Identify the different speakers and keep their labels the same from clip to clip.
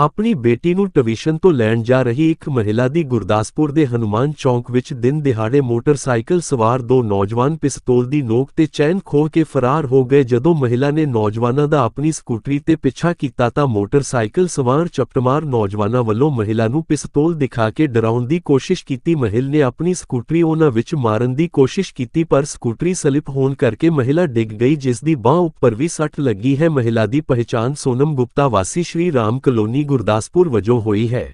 Speaker 1: ਆਪਣੀ ਬੇਟੀ ਨੂੰ ਟਿਊਸ਼ਨ ਤੋਂ ਲੈਣ ਜਾ ਰਹੀ ਇੱਕ ਮਹਿਲਾ ਦੀ ਗੁਰਦਾਸਪੁਰ ਦੇ ਹਨੂਮਾਨ ਚੌਂਕ ਵਿੱਚ ਦਿਨ ਦਿਹਾੜੇ ਮੋਟਰਸਾਈਕਲ ਸਵਾਰ ਦੋ ਨੌਜਵਾਨ ਪਿਸਤੌਲ ਦੀ ਨੋਕ ਤੇ ਚੈਨ ਖੋਹ ਕੇ ਫਰਾਰ ਹੋ ਗਏ। ਜਦੋਂ ਮਹਿਲਾ ਨੇ ਨੌਜਵਾਨਾਂ ਦਾ ਆਪਣੀ ਸਕੂਟਰੀ ਤੇ ਪਿੱਛਾ ਕੀਤਾ ਤਾਂ ਮੋਟਰਸਾਈਕਲ ਸਵਾਰ ਚਪਟਮਾਰ ਨੌਜਵਾਨਾਂ ਵੱਲੋਂ ਮਹਿਲਾ ਨੂੰ ਪਿਸਤੌਲ ਦਿਖਾ ਕੇ ਡਰਾਉਣ ਦੀ ਕੋਸ਼ਿਸ਼ ਕੀਤੀ। ਮਹਿਲ ਨੇ ਆਪਣੀ ਸਕੂਟਰੀ ਉਹਨਾਂ ਵਿੱਚ ਮਾਰਨ ਦੀ ਕੋਸ਼ਿਸ਼ ਕੀਤੀ ਪਰ ਸਕੂਟਰੀ ਸਲਿਪ ਹੋਣ ਕਰਕੇ ਮਹਿਲਾ ਡਿੱਗ ਗਈ, ਜਿਸ ਦੀ ਬਾਹ ਉੱਪਰ ਵੀ ਸੱਟ ਲੱਗੀ ਹੈ। ਮਹਿਲਾ ਦੀ ਪਹਿਚਾਣ ਸੋਨਮ ਗੁਪਤਾ ਵਾਸੀ ਸ਼੍ਰੀ ਰਾਮ ਕਲੋਨੀ ਗੁਰਦਾਸਪੁਰ ਵਜੋਂ ਹੋਈ ਹੈ।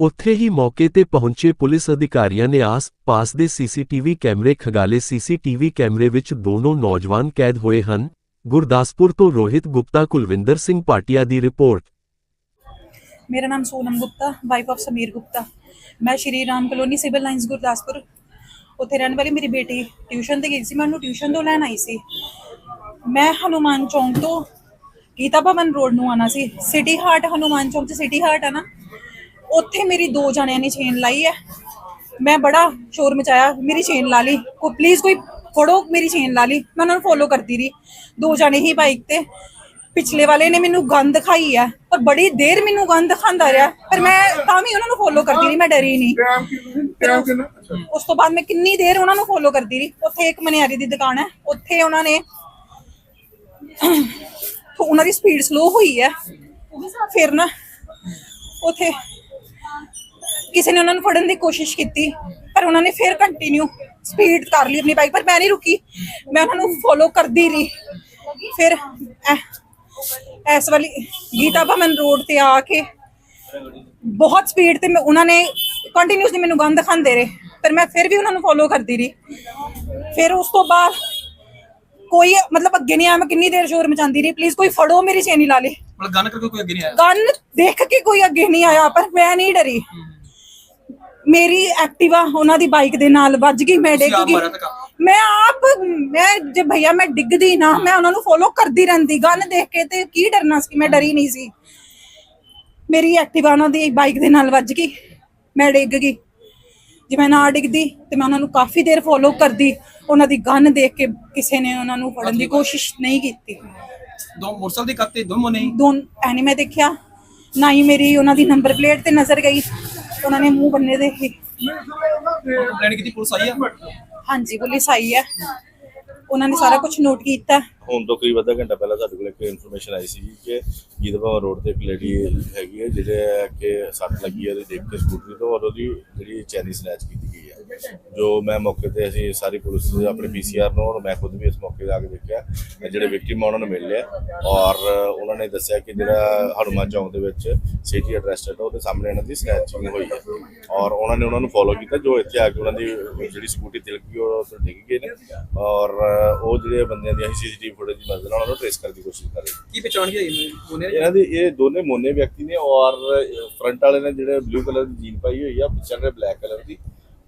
Speaker 1: ਉੱਥੇ ਹੀ ਮੌਕੇ ਤੇ ਪਹੁੰਚੇ ਪੁਲਿਸ ਅਧਿਕਾਰੀਆਂ ਨੇ ਆਸ-ਪਾਸ ਦੇ ਸੀਸੀਟੀਵੀ ਕੈਮਰੇ ਖਗਾਲੇ ਸੀਸੀਟੀਵੀ ਕੈਮਰੇ ਵਿੱਚ ਦੋਨੋਂ ਨੌਜਵਾਨ ਕੈਦ ਹੋਏ ਹਨ। ਗੁਰਦਾਸਪੁਰ ਤੋਂ ਰੋਹਿਤ ਗੁਪਤਾ, ਕੁਲਵਿੰਦਰ ਸਿੰਘ ਪਾਟਿਆ ਦੀ ਰਿਪੋਰਟ।
Speaker 2: ਮੇਰਾ ਨਾਮ ਸੋਨਮ ਗੁਪਤਾ ਵਾਈਫ ਆਫ ਸਮੀਰ ਗੁਪਤਾ। ਮੈਂ Shri Ram colony civil lines Gurdaspur. ਉੱਥੇ ਰਹਿਣ ਵਾਲੀ ਮੇਰੀ ਬੇਟੀ ਟਿਊਸ਼ਨ ਤੇ ਗਈ ਸੀ, ਮੈਂ ਉਹਨੂੰ ਟਿਊਸ਼ਨ ਤੋਂ ਲੈਣ ਆਈ ਸੀ। ਮੈਂ ਹਨੂਮਾਨ ਚੌਂਕ ਤੋਂ ਗੀਤਾ ਭਵਨ ਰੋਡ ਨੂੰ ਆਣਾ ਸੀ। ਸਿਟੀ ਹਾਰਟ ਹਨੂਮਾਨ ਚੌਂਕ 'ਚ ਸਿਟੀ ਹਾਰਟ ਆ ਨਾ। ਉੱਥੇ ਮੇਰੀ ਦੋ ਜਣਿਆਂ ਨੇ ਚੇਨ ਲਾਈ ਹੈ। ਮੈਂ ਬੜਾ ਸ਼ੋਰ ਮਚਾਇਆ ਮੇਰੀ ਚੇਨ ਲਾ ਲਈ। ਕੋ ਪਲੀਜ਼ ਕੋਈ ਫੜੋ ਮੇਰੀ ਚੇਨ ਲਾ ਲਈ। ਮੈਂ ਉਹਨਾਂ ਨੂੰ ਫੋਲੋ ਕਰਦੀ ਰਹੀ। ਦੋ ਜਣੇ ਹੀ ਬਾਈਕ ਤੇ। ਪਿਛਲੇ ਵਾਲੇ ਨੇ ਮੈਨੂੰ ਗੰਦ ਖਾਈ ਹੈ। ਪਰ ਬੜੀ ਦੇਰ ਮੈਨੂੰ ਗੰਦ ਖਾਂਦਾ ਰਿਹਾ। ਪਰ ਮੈਂ ਤਾਂ ਵੀ ਉਹਨਾਂ ਨੂੰ ਫੋਲੋ ਕਰਦੀ ਰਹੀ ਮੈਂ ਡਰੀ ਨਹੀਂ। ਉਸ- ਉਸ ਤੋਂ ਬਾਅਦ ਮੈਂ ਕਿੰਨੀ ਦੇਰ ਉਹਨਾਂ ਨੂੰ ਫੋਲੋ ਕਰਦੀ ਰਹੀ। ਉੱਥੇ ਇੱਕ ਮਨਿਆਰੀ ਦੀ ਦੁਕਾਨ ਹੈ। ਉੱਥੇ ਉਹਨਾਂ ਨੇ ਉਹਨਾਂ ਦੀ ਸਪੀਡ ਸਲੋ ਹੋਈ ਹੈ। ਫਿਰ ਨਾ ਉਥੇ ਕਿਸੇ ਨੇ ਉਹਨਾਂ ਨੂੰ ਫੜਨ ਦੀ ਕੋਸ਼ਿਸ਼ ਕੀਤੀ, ਪਰ ਉਹਨਾਂ ਨੇ ਫਿਰ ਕੰਟੀਨਿਊ ਸਪੀਡ ਕਰ ਲਈ ਆਪਣੀ ਬਾਈਕ ਪਰ ਮੈਂ ਨਹੀਂ ਰੁਕੀ। ਮੈਂ ਉਹਨਾਂ ਨੂੰ ਫੋਲੋ ਕਰਦੀ ਰਹੀ। ਫਿਰ ਐ- ਇਸ ਵਾਲੀ ਗੀਤਾ ਭਵਨ ਰੋਡ ਤੇ ਆ ਕੇ ਬਹੁਤ ਸਪੀਡ ਤੇ ਮੈਂ ਉਹਨਾਂ ਨੇ ਕੰਟੀਨਿਊਸਲੀ ਮੈਨੂੰ ਗੰਦ ਖਾਂਦੇ ਰਹੇ, ਪਰ ਮੈਂ ਫਿਰ ਵੀ ਉਹਨਾਂ ਨੂੰ ਫੋਲੋ ਕਰਦੀ ਰਹੀ। ਫਿਰ ਉਸ ਤੋਂ ਬਾਅਦ ਕੋਈ ਮਤਲਬ ਅੱਗੇ ਨਹੀਂ ਆਇਆ ਮੈਂ ਕਿੰਨੀ ਦੇਰ ਸ਼ੋਰ ਮਚਾਉਂਦੀ ਰਹੀ। ਪਲੀਜ਼ ਕੋਈ ਫੜੋ ਮੇਰੀ ਚੇਨੀ ਲਾ ਲੇ।
Speaker 3: ਮਤਲਬ ਗਨ ਕਰਕੇ ਕੋਈ ਅੱਗੇ ਨਹੀਂ ਆਇਆ।
Speaker 2: ਗਨ ਦੇਖ ਕੇ ਕੋਈ ਅੱਗੇ ਨਹੀਂ ਆਇਆ ਪਰ ਮੈਂ ਨਹੀਂ ਡਰੀ। ਮੇਰੀ ਐਕਟਿਵਾ ਉਹਨਾਂ ਦੀ ਬਾਈਕ ਦੇ ਨਾਲ ਵੱਜ ਗਈ ਮੈਂ ਡਿੱਗ ਗਈ? ਮੈਂ ਆਪ ਮੈਂ ਜੇ ਭਈਆ ਮੈਂ ਡਿੱਗਦੀ ਨਾ ਮੈਂ ਉਹਨਾਂ ਨੂੰ ਫੋਲੋ ਕਰਦੀ ਰਹਿੰਦੀ। ਗਨ ਦੇਖ ਕੇ ਤੇ ਕੀ ਡਰਨਾ ਸੀ ਮੈਂ ਡਰੀ ਨਹੀਂ ਸੀ। ਮੇਰੀ ਐਕਟਿਵਾ ਉਹਨਾਂ ਦੀ ਬਾਈਕ ਦੇ ਨਾਲ ਵੱਜ ਗਈ ਮੈਂ ਡਿੱਗ ਗਈ। ਜੇ ਮੈਂ ਨਾ ਡਿੱਗਦੀ ਤੇ ਮੈਂ ਉਹਨਾਂ ਨੂੰ ਕਾਫੀ ਦੇਰ ਫੋਲੋ ਕਰਦੀ ਉਹਨਾਂ ਦੀ ਗਨ ਦੇਖ ਕੇ ਕਿਸੇ ਨੇ ਉਹਨਾਂ ਨੂੰ ਫੜਨ ਦੀ ਕੋਸ਼ਿਸ਼ ਨਹੀਂ ਕੀਤੀ।
Speaker 3: ਦੋ ਮੋਟਰਸਾਈਕਲ ਦੀ ਕੱਤੇ ਦੋਨੋਂ ਨਹੀਂ
Speaker 2: ਦੋਨ ਐਨੀ ਮੈਂ ਦੇਖਿਆ। ਨਾ ਹੀ ਮੇਰੀ ਉਹਨਾਂ ਦੀ ਨੰਬਰ ਪਲੇਟ ਤੇ ਨਜ਼ਰ ਗਈ ਉਹਨਾਂ ਨੇ ਮੂੰਹ ਬੰਨੇ ਦੇ ਸੀ
Speaker 3: ਕੰਪਲੇਂਟ ਕੀਤੀ ਪੁਲਿਸ ਆਈ ਆ?
Speaker 2: ਹਾਂਜੀ ਪੁਲਿਸ ਆਈ ਹੈ ਉਹਨਾਂ ਨੇ ਸਾਰਾ ਕੁਝ ਨੋਟ ਕੀਤਾ।
Speaker 4: ਹੁਣ ਤੋਂ ਕਰੀਬ ਅੱਧਾ ਘੰਟਾ ਪਹਿਲਾਂ ਸਾਡੇ ਕੋਲ ਇੱਕ ਇਨਫੋਰਮੇਸ਼ਨ ਆਈ ਸੀ ਕਿ ਗੀਤਭਾ ਰੋਡ ਤੇ ਇੱਕ ਲੇਡੀ ਹੈਗੀ ਹੈ ਜਿਹੜੇ ਕਿ ਸੱਟ ਲੱਗੀ ਹੈ ਉਹਦੀ ਦੇਖ ਕੇ ਸਕੂਟਰੀ ਤੋਂ ਔਰ ਉਹਦੀ ਜਿਹੜੀ ਚੈਨੀ ਸਨੈਚ ਕੀਤੀ। ਜੋ ਮੈਂ ਮੌਕੇ ਤੇ ਅਸੀਂ ਸਾਰੀ ਪੁਲਿਸ ਆਪਣੇ ਪੀਸੀਆਰ ਨੂੰ ਔਰ ਮੈਂ ਖੁਦ ਵੀ ਇਸ ਮੌਕੇ ਤੇ ਆ ਕੇ ਦੇਖਿਆ। ਜਿਹੜੇ ਵਿਕਟਿਮ ਉਹਨਾਂ ਨੂੰ ਮਿਲ ਲਿਆ। ਔਰ ਉਹਨਾਂ ਨੇ ਦੱਸਿਆ ਕਿ ਜਿਹੜਾ ਹਨੂਮਾਨ ਚੌਂਕ ਦੇ ਵਿੱਚ ਸਿਟੀ ਐਡਰੈਸ ਹੈ ਉਹਦੇ ਸਾਹਮਣੇ ਇਹਨਾਂ ਦੀ ਸਕੈਚਿੰਗ ਹੋਈ ਹੈ। ਔਰ ਉਹਨਾਂ ਨੇ ਉਹਨਾਂ ਨੂੰ ਫੋਲੋ ਕੀਤਾ ਜੋ ਇੱਥੇ ਆ ਕੇ ਉਹਨਾਂ ਦੀ ਜਿਹੜੀ ਸਕੂਟੀ ਤਿਲਕ ਗਈ ਉਹ ਡਿੱਗ ਗਏ ਨੇ। ਔਰ ਉਹ ਜਿਹੜੇ ਬੰਦਿਆਂ ਦੀ ਅਸੀਂ ਸੀਸੀਟੀਵੀ ਫੁਟੇਜ ਦੀ ਮਦਦ ਨਾਲ ਉਹਨਾਂ ਨੂੰ ਟ੍ਰੇਸ ਕਰਨ ਦੀ ਕੋਸ਼ਿਸ਼ ਕਰ ਰਹੇ ਹਾਂ
Speaker 3: ਕੀ ਪਛਾਣ ਇਹ ਉਹਨੇ
Speaker 4: ਇਹਨਾਂ ਦੇ ਇਹ ਦੋਨੇ ਮੋਨੇ ਵਿਅਕਤੀ ਨੇ ਔਰ ਫਰੰਟ ਵਾਲੇ ਨੇ ਜਿਹੜੇ ਬਲੂ ਕਲਰ ਦੀ ਜੀਨ ਪਾਈ ਹੋਈ ਆ ਪਿੱਛੇ ਨੇ ਬਲੈਕ ਕਲਰ ਦੀ।